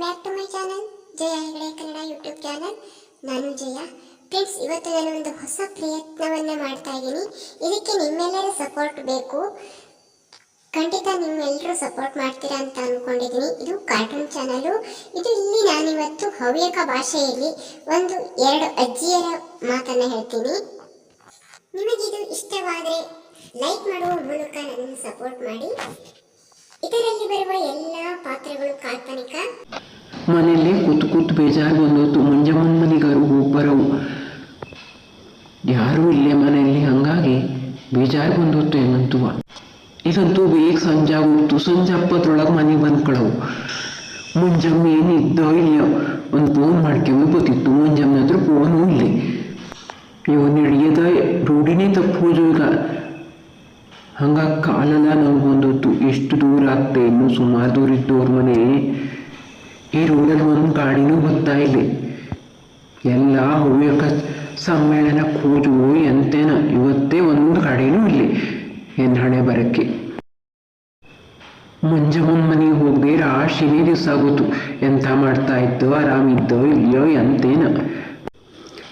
Back to my channel, Jaya Hegde Kannada YouTube channel, ನಾನು Jaya. Friends ಇವತ್ತು ನಾನು ಒಂದು ಹೊಸ ಪ್ರಯತ್ನವನ್ನು ಮಾಡ್ತಾ ಇದ್ದೀನಿ. ಇದಕ್ಕೆ ನಿಮ್ಮೆಲ್ಲರ ಸಪೋರ್ಟ್ ಬೇಕು. ಖಂಡಿತ ನಿಮ್ಮೆಲ್ಲರೂ ಸಪೋರ್ಟ್ ಮಾಡ್ತೀರಾ ಅಂತ ಅಂದ್ಕೊಂಡಿದ್ದೀನಿ ಇದು ಕಾರ್ಟೂನ್ ಚಾನಲು ಇದು ಇಲ್ಲಿ ನಾನಿವತ್ತು ಹವ್ಯಕ ಭಾಷೆಯಲ್ಲಿ ಒಂದು ಎರಡು ಅಜ್ಜಿಯರ ಮಾತನ್ನು ಹೇಳ್ತೀನಿ. ನಿಮಗಿದು ಇಷ್ಟವಾದರೆ ಲೈಕ್ ಮಾಡುವ ಮೂಲಕ ನನ್ನನ್ನು ಸಪೋರ್ಟ್ ಮಾಡಿ. ಇದರಲ್ಲಿ ಬರುವ ಎಲ್ಲ ಪಾತ್ರಗಳು ಕಾಲ್ಪನಿಕ. ಮನೆಯಲ್ಲಿ ಕೂತು ಕೂತು ಬೇಜಾರು ಬಂದೋತು ಮಂಜಮ್ಮನ ಮನೆಗಾರು ಹೋಗಿ ಬರವು ಯಾರೂ ಇಲ್ಲೇ ಮನೆಯಲ್ಲಿ, ಹಂಗಾಗಿ ಬೇಜಾರು ಬಂದೋತು ಹೆಂಗಂತುವ ಇದಂತೂ ಬೇಗ ಸಂಜೆ ಆಗೋಗ್ತು ಸಂಜೆ ಅಪ್ಪತ್ರೊಳಗೆ ಮನೆಗೆ ಬಂದ್ಕೊಳವು ಮುಂಜಾಮ್ ಏನಿದ್ದೋ ಇಲ್ಲೋ ಒಂದು ಫೋನ್ ಮಾಡ್ಕೊಂಡು ಗೊತ್ತಿತ್ತು ಮುಂಜಾಮ್ನ ಹತ್ರ ಫೋನು ಇಲ್ಲೇ. ಇವನ್ ಹಿಡಿಯದ ರೂಢಿನೇ ತಪ್ಪು ಈಗ. ಹಂಗಾಗಿ ಕಾಲೆಲ್ಲ ನಂಗೆ ಬಂದೋತು ಎಷ್ಟು ದೂರ ಆಗ್ತೆ ಇನ್ನು? ಸುಮಾರು ದೂರ ಇದ್ದವ್ರ ಮನೆ. ಈ ರೋಡಲ್ಲಿ ಒಂದು ಗಾಡಿನೂ ಬರ್ತಾ ಇಲ್ಲಿ ಎಲ್ಲ ಹವ್ಯಕ ಸಮ್ಮೇಳನ ಕೂಜು ಎಂತೇನ, ಇವತ್ತೇ ಒಂದು ಗಾಡಿನೂ ಇಲ್ಲಿ ಎನ್ ಹಣೆ ಬರಕ್ಕೆ. ಮುಂಜಾಮನ್ ಮನೆಗೆ ಹೋಗದೆ ರಾಶಿನೇ ದಿವಸ ಆಗೋತು. ಎಂತ ಮಾಡ್ತಾ ಇದ್ದೋ, ಆರಾಮಿದ್ದೋ ಇಲ್ಲಯೋ ಎಂತೇನ.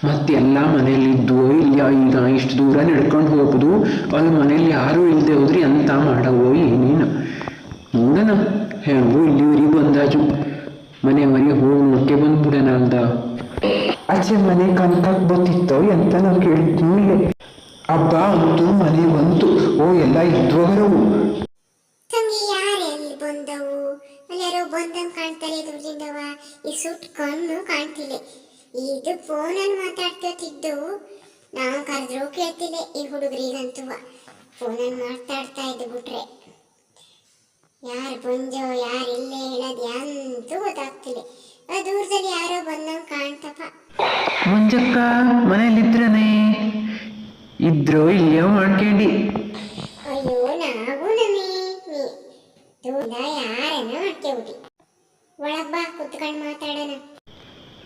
ಮತ್ತೆಲ್ಲ ಮನೇಲಿದ್ದು ಇಲ್ಲ ಈಗ ಇಷ್ಟು ದೂರ ನಡ್ಕೊಂಡು ಹೋಗುದು, ಅಲ್ಲಿ ಮನೇಲಿ ಯಾರೂ ಇಲ್ಲದೆ ಹೋದ್ರಿ ಎಂತ ಮಾಡವೋ ಏನೇನ. ನೋಡೋಣ ಹೆಂಗೋ ಇಲ್ಲಿವರಿಗೂ ಬಂದಾಜು ಮನೆಯವರೆಗೆ ಹೋಗಿ ನೋಡ್ಕೆ ಬಂದ್ಬಿಡೋಣ ಅಂದ ಆಚೆ ಮನೆ ಕನಕಕ್ಕೆ ಬಂದಿತ್ತೋ ಎಂತ ನಾವು ಕೇಳಿದ್ನು ಅಬ್ಬ ಅಂತು ಅಂತೂ ಮನೆ ಬಂತು. ಓ ಎಲ್ಲ ಇದ್ವಗರವು. ತಂಗಿ ಯಾರು ಎಲ್ಲಿ ಬಂದವು? ಯಾರೋ ಬಂದಂಗ್ ಕಾಣ್ತಾರೆ ದೂರದಿಂದವ ಈ ಸುಟ್ ಕಣ್ಣು ಕಾಣ್ತಿಲ್ಲ. ಇದು ಫೋನಲ್ಲಿ ಮಾತಾಡ್ತಿದ್ದು ನಾವು ಕರೆದ್ರು ಕೇಳ್ತಿಲ್ಲ ಈ ಹುಡುಗರಿಗಂತೂ ಫೋನಲ್ಲಿ ಮಾತಾಡ್ತಾ ಇದ್ದು ಬಿಟ್ರೆ. ಯಾರು ಬಂದೋ ಯಾರು ಇಲ್ಲೇ ಹೇಳೋದು ಅಂತೂ ಗೊತ್ತಾಗ್ತಿಲ್ಲ. ಆ ದೂರದಲ್ಲಿ ಯಾರೋ ಬಂದಂಗ್ ಕಾಣ್ತಪ್ಪ. ಮುಂಜಕ್ಕ ಮನೇಲಿದ್ರನೇ ಇದ್ರೋ ಇಲ್ಲೇ ಮಾಡ್ಕೊಂಡಿ. ಅಯ್ಯೋ ನಾವು ನಮಿ ನೀ ದೂರ ಯಾರನ್ನ ಮಾಡ್ತೇವ್ರಿ ಒಳಗ್ ಬಾ ಕುತ್ಕೊಂಡು ಮಾತಾಡೋಣ.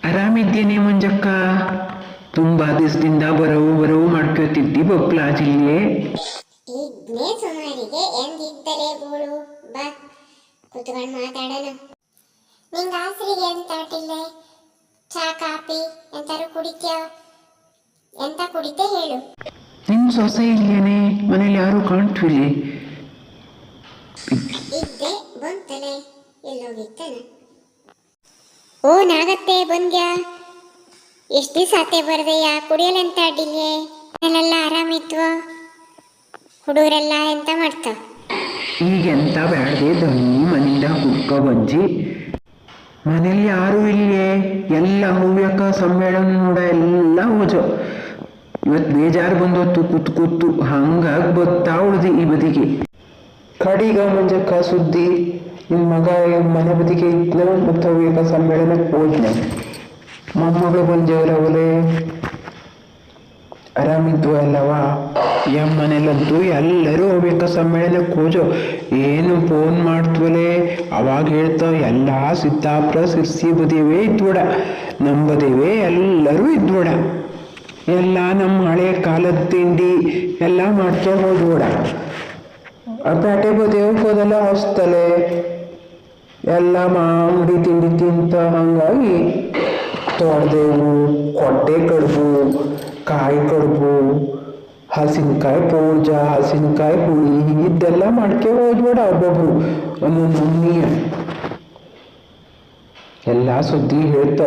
ಆರಾಮಿದ್ದೇನೆ ಮುಂಜಕ್ಕ? ತುಂಬಾ ದಿವಸದಿಂದ ಬರವು ಬರವು ಮಾಡ್ಕೋತಿದ್ದಿ ಬೊಪ್ಲಾಜಿಲ್ಲೆ ಇದ್ನೇ ಸುಮಾರಿಗೆ ಎಂದಿದ್ದಲೇ ಬೋಳು ಬಾ ಕುತ್ಕೊಂಡು ಮಾತಾಡೋಣ. ನಿಂಗೆ ಆಸರಿಗೆ ಎಂತ ಆಟಿಲ್ಲ ಚಾ ಕಾಫಿ ಎಂತಾರು ಕುಡಿತ್ಯೋ? ಎಂತ ಕುಡಿತೆ ಹೇಳು. ನಿಮ್ಮ ಸೊಸೆ ಇಲ್ಲೇನೆ ಮನೇಲಿ ಯಾರು ಕಾಣ್ತಿಲ್ಲ ಇದ್ದೆ ಬಂತಲೆ ಎಲ್ಲೋಗಿತ್ತನ ಓ ನಾಗತ್ತೆ ಬಂದ್ಯಾ? ಎಷ್ಟು ದಿವಸ ಆತೆ ಬರ್ದೆಯಾ? ಕುಡಿಯಲಂತ ಅಡ್ಡಿಲ್ಲೇ ಅಲ್ಲೆಲ್ಲ ಆರಾಮಿತ್ವ ಹುಡುಗರೆಲ್ಲ ಎಂತ ಮಾಡ್ತಾವ? ಈಗೆಂತ ಬ್ಯಾಡದೆ ದನಿ ಮನೆಯಿಂದ ಹುಡ್ಕ ಬಂಜಿ ಮನೇಲಿ ಯಾರು ಇಲ್ಲೇ ಎಲ್ಲ ಹವ್ಯಕ ಸಮ್ಮೇಳನ ನೋಡ ಎಲ್ಲ ಹೋಜೋ ಇವತ್ತು ಬೇಜಾರು ಬಂದೊತ್ತು ಕೂತು ಕೂತು ಹಂಗಾಗಿ ಬತ್ತಾ ಉಳ್ದಿ ಈ ಬದಿಗೆ. ಕಡಿಗ ಮಂಜಕ್ಕ ಸುದ್ದಿ ನಿಮ್ಮ ಮಗ ಮನೆ ಬದಿಗೆ ಇದ್ನ ಮತ್ತು ಹವ್ಯಕ ಸಮ್ಮೇಳನಕ್ಕೆ ಹೋದ್ನೆ. ಮೊಮ್ಮಗಳು ಬಂಜವರವಲೆ ಆರಾಮಿದ್ವು ಅಲ್ಲವ? ಯಮ್ಮನೆಲ್ಲದ್ದು ಎಲ್ಲರೂ ಹೋಗ್ಬೇಕ ಸಮ್ಮೇಳನ ಹೋಜೋ ಏನು ಫೋನ್ ಮಾಡ್ತವಲೆ? ಅವಾಗ ಹೇಳ್ತಾವ ಎಲ್ಲ ಸಿದ್ದಾಪುರ ಸಿರ್ಸಿ ಬದಿವೆ ಇದ್ವಡ ನಂಬದಿವೇ ಎಲ್ಲರೂ ಇದ್ವಡ ಎಲ್ಲ ನಮ್ಮ ಹಳೆಯ ಕಾಲದ ತಿಂಡಿ ಎಲ್ಲ ಮಾಡ್ತಾ ಹೋದ್ವಡ. ಪೇಟೆ ಬದಿಯವ್ರು ಹೋದಲ್ಲ ಹೊಸ್ತಲೆ. ಎಲ್ಲ ಮಾಮೂಲಿ ತಿಂಡಿ ತಿಂತ ಹಂಗಾಗಿ ತೋಡ್ದೇವು ಕೊಟ್ಟೆ ಕಡುಬು ಕಾಯಿ ಕಡುಬು, ಹಸಿನಕಾಯಿ ಪೂಜ, ಹಸಿನಕಾಯಿ ಹುಳಿ ಇದೆಲ್ಲ ಮಾಡ್ಕೆ ಹೋದ್ಬೇಡ ಒಬ್ಬೊಬ್ರು. ಒಂದೊಂದು ಎಲ್ಲಾ ಎಲ್ಲ ಸುದ್ದಿ ಹೇಳ್ತ.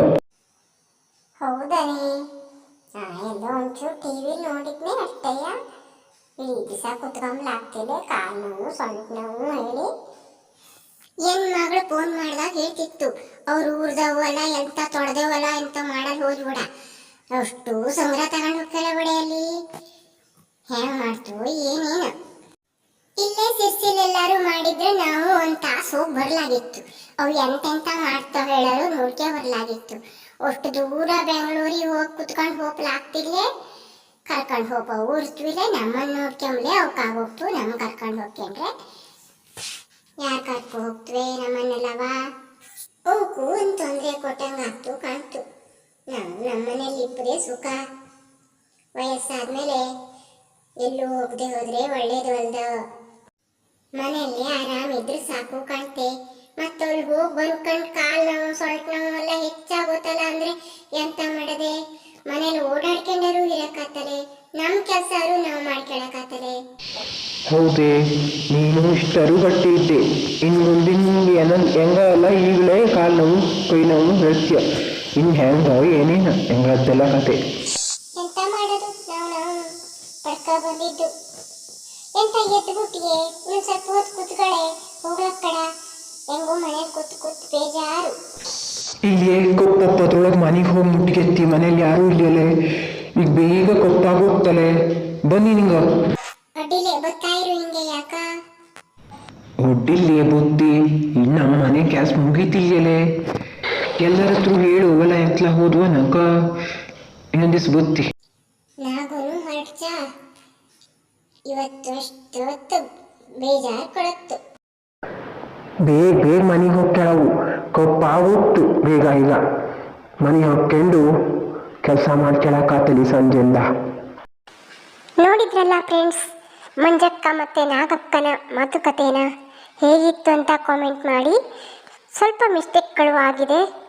ಹೌದನೇ ಎಲ್ಲೋ ಟಿವಿ ನೋಡಿದ್ನೆ ಏನ್ ಮಗಳು ಫೋನ್ ಮಾಡಿದಾಗ ಹೇಳ್ತಿತ್ತು, ಅವ್ರು ಊರ್ದವಲ್ಲ ಎಂತ ತೊಡ್ದೇವಲ್ಲ ಎಂತ ಮಾಡಲ್ ಹೋದ್ಬಿಡ ಅಷ್ಟು ಸಂಗ್ರಹ ತಗೊಂಡು ಕೆಳಗಡೆಯಲ್ಲಿ ಹೆಂಗ್ ಮಾಡ್ತು, ಏನೇನು? ಇಲ್ಲೇ ಸಿರ್ಸಿಲ್ ಎಲ್ಲಾರು ಮಾಡಿದ್ರೆ ನಾವು ಒಂದ್ ತಾಸು ಹೋಗಿ ಬರ್ಲಾಗಿತ್ತು. ಅವು ಎಂತೆಂತ ಮಾಡ್ತಾವ ಹೇಳೋರು ನೋಡ್ಕೆ ಬರ್ಲಾಗಿತ್ತು. ಅಷ್ಟು ದೂರ ಬೆಂಗಳೂರಿಗೆ ಹೋಗಿ ಕುತ್ಕೊಂಡು ಹೋಗ್ಲಾಗ್ತಿರ್ಲೆ ಕರ್ಕೊಂಡು ಹೋಗೋ ಊರ್ತ್ವಿಲೆ ನಮ್ಮನ್ನ ನೋಡ್ಕೊಂಬ್ಲೆ ಅವ್ಕಾಗೋಗ್ತು ನಮ್ಗೆ ಕರ್ಕೊಂಡು ಹೋಗ್ಕೊಂಡ್ರೆ ಇಬ್ಬರೇ ಸುಖ. ವಯಸ್ಸಾದ್ಮೇಲೆ ಎಲ್ಲೂ ಹೋಗದೆ ಹೋದ್ರೆ ಒಳ್ಳೇದು ಅಲ್ದ. ಮನೆಯಲ್ಲಿ ಆರಾಮಿದ್ರೆ ಸಾಕು ಕಾಣ್ತೆ. ಅಲ್ಲಿ ಹೋಗಿ ಬಂದ್ಕೊಂಡು ಕಾಲು ನೋವು ಸೊಂಟ ನೋವು ಎಲ್ಲ ಹೆಚ್ಚಾಗುತ್ತಲ್ಲ ಅಂದ್ರೆ ಎಂತ ಮಾಡದೆ? ಮನೇಲಿ ಓಡಾಡ್ಕೊಂಡರು ಇರಕ್ಕಾತಲೆ ನಮ್ಮ ಕೆಲಸ ನಾವು ಮಾಡ್ಕೊಳಕಾತಲೆ ಹೌದೇ, ನೀನು ಇಷ್ಟರು ಇದ್ದೆ ಇನ್ನು ಮುಂದಿನ ಹೆಂಗ ಅಲ್ಲ ಈಗಲೇ ಕಾಲು ನೋವು, ಕೈ ನೋವು ಹೇಳ್ತೀಯ ಇನ್ನು ಹೆಂಗ ಏನೇನ ಹೆಂಗದ್ದೆಲ್ಲ ಕತೆ ಎಂತ ಮಾಡೋದು? ನಾವು ನಾವು ಪಡ್ಕ ಬಂದಿದ್ದು. ಎಂತ ಎದ್ದು ಬಿಟ್ಟಿಗೆ ಇನ್ನೊಂದು ಸ್ವಲ್ಪ ಹೊತ್ತು ಕೂತ್ಕೊಳ್ಳೆ. ಹೋಗ್ಲಕ್ಕಡ ಹೆಂಗೋ ಮನೆ ಕೂತ್ ಕೂತ್ ಬೇಜಾರು. ಇಲ್ಲಿ ಕೊಪ್ಪತ್ತೊಳಗೆ ಮನೆಗೆ ಹೋಗಿ ಮುಟ್ಟಿಗೆತ್ತಿ. ಮನೇಲಿ ಯಾರೂ ಇಲ್ಲ ಈಗ ಬೇಗ ಕೊಪ್ಪಾಗೋಗ್ತಲೆ ಬನ್ನಿ ನಿಂಗ. ಅಡ್ಡಿಲೆ ಬತ್ತಾಯಿರು ಹಿಂಗೆ ಯಾಕ? ಒಡ್ಡಿಲ್ಲೇ ಬುದ್ಧಿ. ಇನ್ನು ಮನೆ ಕ್ಯಾಸ್ ಮುಗೀತಿಲ್ಲಲೇ ಎಲ್ಲರ ಹತ್ರ ಹೇಳು ಹೋಗಲ್ಲ ಎತ್ಲ ಹೋದ್ವ ನಕ ಇನ್ನೊಂದಿಸ್ ನಾಗೂನು ಹೊರಡ್ಚ ಇವತ್ತು ಬೇಜಾರು ಕೊಡತ್ತು. ಬೇಗ ಬೇಗ ಮನೆಗೆ ಹೋಗ್ತಾವು ಕೊಪ್ಪ ಹೋಗ್ತು ಬೇಗ ಈಗ. ಮನೆಗೆ ಹೋಗ್ಕೊಂಡು ಕೆಲಸ ಮಾಡ್ಕೊಳಕಾತಲಿ ಸಂಜೆಯಿಂದ. ನೋಡಿದ್ರಲ್ಲ ಫ್ರೆಂಡ್ಸ್ ಮಂಜಕ್ಕ ಮತ್ತೆ ನಾಗಕ್ಕನ ಮಾತುಕತೆನ ಹೇಗಿತ್ತು ಅಂತ ಕಾಮೆಂಟ್ ಮಾಡಿ. ಸ್ವಲ್ಪ ಮಿಸ್ಟೇಕ್ಗಳು ಆಗಿದೆ.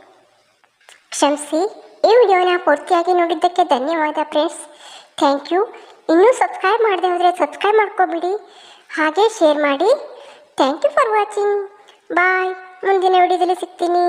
ಕ್ಷಮಿಸಿ ಈ ವಿಡಿಯೋನ ಪೂರ್ತಿಯಾಗಿ ನೋಡಿದ್ದಕ್ಕೆ ಧನ್ಯವಾದ ಫ್ರೆಂಡ್ಸ್. ಥ್ಯಾಂಕ್ ಯು ಇನ್ನೂ ಸಬ್ಸ್ಕ್ರೈಬ್ ಮಾಡದೆ ಹೋದರೆ ಸಬ್ಸ್ಕ್ರೈಬ್ ಮಾಡ್ಕೊಬಿಡಿ. ಹಾಗೆ ಶೇರ್ ಮಾಡಿ. Thank you for watching bye ಮುಂದಿನ ವಿಡಿಯೋದಲ್ಲಿ ಸಿಗ್ತೀನಿ.